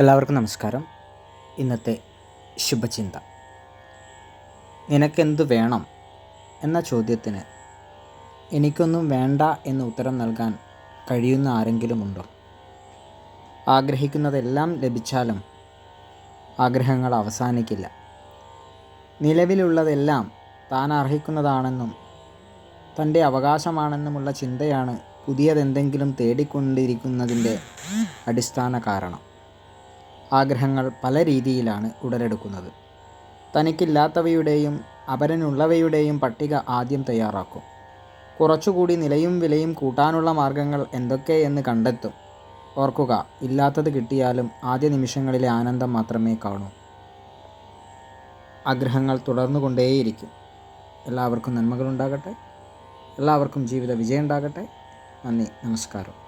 എല്ലാവർക്കും നമസ്കാരം. ഇന്നത്തെ ശുഭചിന്ത. നിനക്കെന്ത് വേണം എന്ന ചോദ്യത്തിന് എനിക്കൊന്നും വേണ്ട എന്ന് ഉത്തരം നൽകാൻ കഴിയുന്ന ആരെങ്കിലും ഉണ്ടോ ആഗ്രഹിക്കുന്നതെല്ലാം ലഭിച്ചാലും ആഗ്രഹങ്ങൾ അവസാനിക്കില്ല. നിലവിലുള്ളതെല്ലാം താൻ അർഹിക്കുന്നതാണെന്നും തന്റെ അവകാശമാണെന്നുമുള്ള ചിന്തയാണ് പുതിയതെന്തെങ്കിലും തേടിക്കൊണ്ടിരിക്കുന്നതിന്റെ അടിസ്ഥാന കാരണം. ആഗ്രഹങ്ങൾ പല രീതിയിലാണ് ഉടലെടുക്കുന്നത്. തനിക്കില്ലാത്തവയുടെയും അപരനുള്ളവയുടെയും പട്ടിക ആദ്യം തയ്യാറാക്കും. കുറച്ചുകൂടി നിലയും വിലയും കൂട്ടാനുള്ള മാർഗങ്ങൾ എന്തൊക്കെയെന്ന് കണ്ടെത്തും. ഓർക്കുക ഇല്ലാത്തത് കിട്ടിയാലും ആദ്യ നിമിഷങ്ങളിലെ ആനന്ദം മാത്രമേ കാണൂ. ആഗ്രഹങ്ങൾ തുടർന്നുകൊണ്ടേയിരിക്കും. എല്ലാവർക്കും നന്മകളുണ്ടാകട്ടെ. എല്ലാവർക്കും ജീവിത വിജയം ഉണ്ടാകട്ടെ നന്ദി നമസ്കാരം.